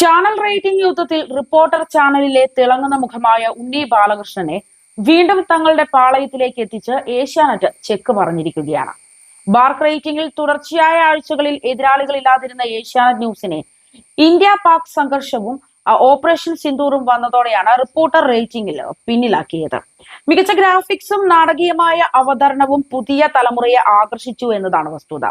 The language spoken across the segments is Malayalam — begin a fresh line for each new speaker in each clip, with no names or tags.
ചാനൽ റേറ്റിംഗ് യുദ്ധത്തിൽ റിപ്പോർട്ടർ ചാനലിലെ തിളങ്ങുന്ന മുഖമായ ഉണ്ണി ബാലകൃഷ്ണനെ വീണ്ടും തങ്ങളുടെ പാളയത്തിലേക്ക് എത്തിച്ച് ഏഷ്യാനെറ്റ് ചെക്ക് പറഞ്ഞിരിക്കുകയാണ്. ബാർക്ക് റേറ്റിംഗിൽ തുടർച്ചയായ ആഴ്ചകളിൽ എതിരാളികളില്ലാതിരുന്ന ഏഷ്യാനെറ്റ് ന്യൂസിനെ ഇന്ത്യ പാക് സംഘർഷവും ഓപ്പറേഷൻ സിന്ദൂറും വന്നതോടെയാണ് റിപ്പോർട്ടർ റേറ്റിംഗിൽ പിന്നിലാക്കിയത്. മികച്ച ഗ്രാഫിക്സും നാടകീയമായ അവതരണവും പുതിയ തലമുറയെ ആകർഷിച്ചു എന്നതാണ് വസ്തുത.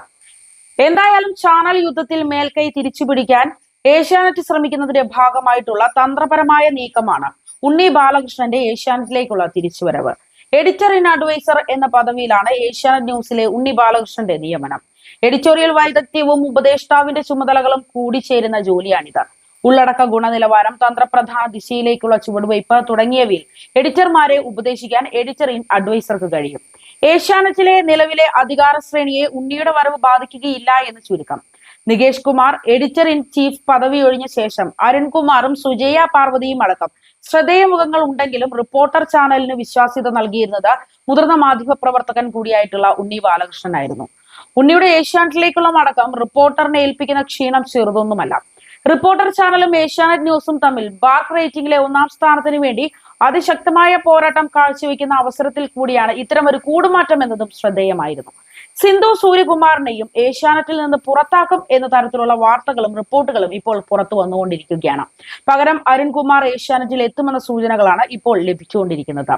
എന്തായാലും ചാനൽ യുദ്ധത്തിൽ മേൽക്കൈ തിരിച്ചുപിടിക്കാൻ ഏഷ്യാനെറ്റ് ശ്രമിക്കുന്നതിന്റെ ഭാഗമായിട്ടുള്ള തന്ത്രപരമായ നീക്കമാണ് ഉണ്ണി ബാലകൃഷ്ണന്റെ ഏഷ്യാനെറ്റിലേക്കുള്ള തിരിച്ചുവരവ്. എഡിറ്റർ ഇൻ അഡ്വൈസർ എന്ന പദവിയിലാണ് ഏഷ്യാനെറ്റ് ന്യൂസിലെ ഉണ്ണി ബാലകൃഷ്ണന്റെ നിയമനം. എഡിറ്റോറിയൽ വൈദഗ്ധ്യവും ഉപദേഷ്ടാവിന്റെ ചുമതലകളും കൂടി കൂടിച്ചേരുന്ന ജോലിയാണിത്. ഉള്ളടക്ക ഗുണനിലവാരം തന്ത്രപ്രധാന ദിശയിലേക്കുള്ള ചുവടുവയ്പ് തുടങ്ങിയവയിൽ എഡിറ്റർമാരെ ഉപദേശിക്കാൻ എഡിറ്റർ ഇൻ അഡ്വൈസർക്ക് കഴിയും. ഏഷ്യാനെറ്റിലെ നിലവിലെ അധികാര ശ്രേണിയെ ഉണ്ണിയുടെ വരവ് ബാധിക്കുകയില്ല എന്ന് ചുരുക്കം. Nikesh Kumar editor in chief പദവി ഒഴിഞ്ഞ ശേഷം അരുൺകുമാറും സുജയ പാർവതിയും അടക്കം. ശ്രദ്ധേയ മുഖങ്ങൾ ഉണ്ടെങ്കിലും റിപ്പോർട്ടർ ചാനലിന് വിശ്വാസ്യത നൽകിയിരുന്നത് മുതിർന്ന മാധ്യമ പ്രവർത്തകൻ കൂടിയായിട്ടുള്ള ഉണ്ണി ബാലകൃഷ്ണനായിരുന്നു ഉണ്ണിയുടെ ഏഷ്യാനെറ്റിലേക്കുള്ള മടക്കം റിപ്പോർട്ടറിനെ ഏൽപ്പിക്കുന്ന ക്ഷീണം ചെറുതൊന്നുമല്ല. റിപ്പോർട്ടർ ചാനലും ഏഷ്യാനെറ്റ് ന്യൂസും തമ്മിൽ ബാർക്ക് റേറ്റിംഗിലെ ഒന്നാം സ്ഥാനത്തിന് വേണ്ടി അതിശക്തമായ പോരാട്ടം കാഴ്ചവെക്കുന്ന അവസരത്തിൽ കൂടിയാണ് ഇത്തരം ഒരു കൂടുമാറ്റം എന്നതും ശ്രദ്ധേയമായിരുന്നു. സിന്ധു സൂര്യകുമാറിനെയും ഏഷ്യാനെറ്റിൽ നിന്ന് പുറത്താക്കും എന്ന തരത്തിലുള്ള വാർത്തകളും റിപ്പോർട്ടുകളും ഇപ്പോൾ പുറത്തു വന്നുകൊണ്ടിരിക്കുകയാണ്. പകരം അരുൺകുമാർ ഏഷ്യാനെറ്റിൽ എത്തുമെന്ന സൂചനകളാണ് ഇപ്പോൾ ലഭിച്ചുകൊണ്ടിരിക്കുന്നത്.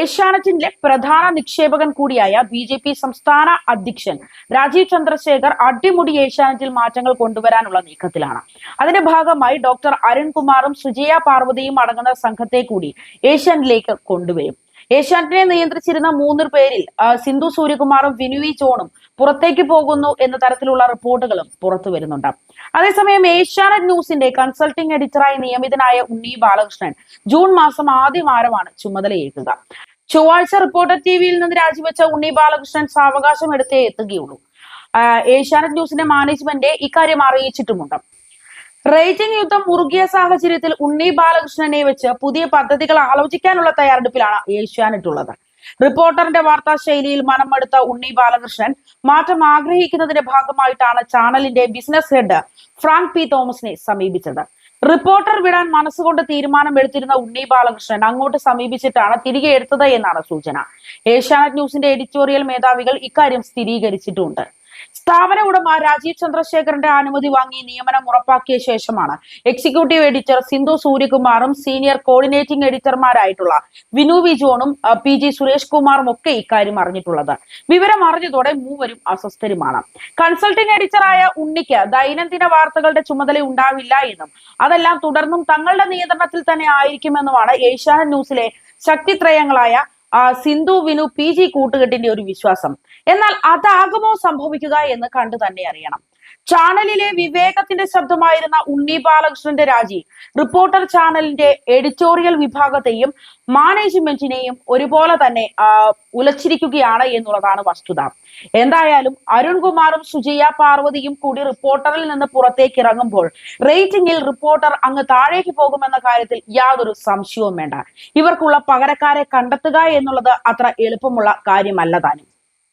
ഏഷ്യാനെറ്റിന്റെ പ്രധാന നിക്ഷേപകൻ കൂടിയായ ബി ജെ പി സംസ്ഥാന അധ്യക്ഷൻ രാജീവ് ചന്ദ്രശേഖർ അടിമുടി ഏഷ്യാനെറ്റിൽ മാറ്റങ്ങൾ കൊണ്ടുവരാനുള്ള നീക്കത്തിലാണ്. അതിന്റെ ഭാഗമായി ഡോക്ടർ അരുൺകുമാറും സുജയ പാർവതിയും അടങ്ങുന്ന സംഘത്തെ കൂടി ഏഷ്യാനിലേക്ക് കൊണ്ടുവരും. ഏഷ്യാനെറ്റിനെ നിയന്ത്രിച്ചിരുന്ന മൂന്ന് പേരിൽ സിന്ധു സൂര്യകുമാറും വിനുവി ജോണും പുറത്തേക്ക് പോകുന്നു എന്ന തരത്തിലുള്ള റിപ്പോർട്ടുകളും പുറത്തു വരുന്നുണ്ട്. അതേസമയം ഏഷ്യാനെറ്റ് ന്യൂസിന്റെ കൺസൾട്ടിംഗ് എഡിറ്ററായി നിയമിതനായ ഉണ്ണി ബാലകൃഷ്ണൻ ജൂൺ മാസം ആദ്യ വാരമാണ് ചുമതലയേൽക്കുക ചൊവ്വാഴ്ച റിപ്പോർട്ടർ ടി വിയിൽ നിന്ന് രാജിവെച്ച ഉണ്ണി ബാലകൃഷ്ണൻ സാവകാശം എടുത്തേ എത്തുകയുള്ളൂ. ഏഷ്യാനെറ്റ് ന്യൂസിന്റെ മാനേജ്മെന്റ് ഇക്കാര്യം അറിയിച്ചിട്ടുമുണ്ട്. റേറ്റിംഗ് യുദ്ധം മുറുകിയ സാഹചര്യത്തിൽ ഉണ്ണി ബാലകൃഷ്ണനെ വെച്ച് പുതിയ പദ്ധതികൾ ആലോചിക്കാനുള്ള തയ്യാറെടുപ്പിലാണ് ഏഷ്യാനെറ്റ് ഉള്ളത്. റിപ്പോർട്ടറിന്റെ വാർത്താ ശൈലിയിൽ മനമെടുത്ത ഉണ്ണി ബാലകൃഷ്ണൻ മാറ്റം ആഗ്രഹിക്കുന്നതിന്റെ ഭാഗമായിട്ടാണ് ചാനലിന്റെ ബിസിനസ് ഹെഡ് ഫ്രാങ്ക് പി തോമസിനെ സമീപിച്ചത്. റിപ്പോർട്ടർ വിടാൻ മനസ്സുകൊണ്ട് തീരുമാനമെടുത്തിരുന്ന ഉണ്ണി ബാലകൃഷ്ണൻ അങ്ങോട്ട് സമീപിച്ചിട്ടാണ് തിരികെ എടുത്തത് എന്നാണ് സൂചന. ഏഷ്യാനെറ്റ് ന്യൂസിന്റെ എഡിറ്റോറിയൽ മേധാവികൾ ഇക്കാര്യം സ്ഥിരീകരിച്ചിട്ടുമുണ്ട് സ്ഥാപന ഉടമ രാജീവ് ചന്ദ്രശേഖരന്റെ അനുമതി വാങ്ങി നിയമനം ഉറപ്പാക്കിയ ശേഷമാണ്. എക്സിക്യൂട്ടീവ് എഡിറ്റർ സിന്ധു സൂര്യകുമാറും സീനിയർ കോർഡിനേറ്റിംഗ് എഡിറ്റർമാരായിട്ടുള്ള വിനു വി ജോണും പി ജി സുരേഷ് കുമാറും ഒക്കെ ഇക്കാര്യം അറിഞ്ഞിട്ടുള്ളത്. വിവരം അറിഞ്ഞതോടെ മൂവരും അസ്വസ്ഥരുമാണ്. കൺസൾട്ടിംഗ് എഡിറ്ററായ ഉണ്ണിക്ക് ദൈനംദിന വാർത്തകളുടെ ചുമതല ഉണ്ടാവില്ല എന്നും അതെല്ലാം തുടർന്നും തങ്ങളുടെ നിയന്ത്രണത്തിൽ തന്നെ ആയിരിക്കുമെന്നുമാണ് ഏഷ്യാനെറ്റ് ന്യൂസിലെ ശക്തിത്രയങ്ങളായ സിന്ധുവിനു പി ജി കൂട്ടുകെട്ടിന്റെ ഒരു വിശ്വാസം. എന്നാൽ അതാകുമോ സംഭവിക്കുക എന്ന് കണ്ടു തന്നെ അറിയണം. ചാനലിലെ വിവേകത്തിന്റെ ശബ്ദമായിരുന്ന ഉണ്ണി ബാലകൃഷ്ണന്റെ രാജി. റിപ്പോർട്ടർ ചാനലിന്റെ എഡിറ്റോറിയൽ വിഭാഗത്തെയും മാനേജ്മെന്റിനെയും ഒരുപോലെ തന്നെ ഉലച്ചിരിക്കുകയാണ് എന്നുള്ളതാണ് വസ്തുത. എന്തായാലും അരുൺകുമാറും സുജയ പാർവതിയും കൂടി റിപ്പോർട്ടറിൽ നിന്ന് പുറത്തേക്ക് ഇറങ്ങുമ്പോൾ റേറ്റിംഗിൽ റിപ്പോർട്ടർ അങ്ങ് താഴേക്ക് പോകുമെന്ന കാര്യത്തിൽ യാതൊരു സംശയവും വേണ്ട. ഇവർക്കുള്ള പകരക്കാരെ കണ്ടെത്തുക എന്നുള്ളത് അത്ര എളുപ്പമുള്ള കാര്യമല്ല താനും.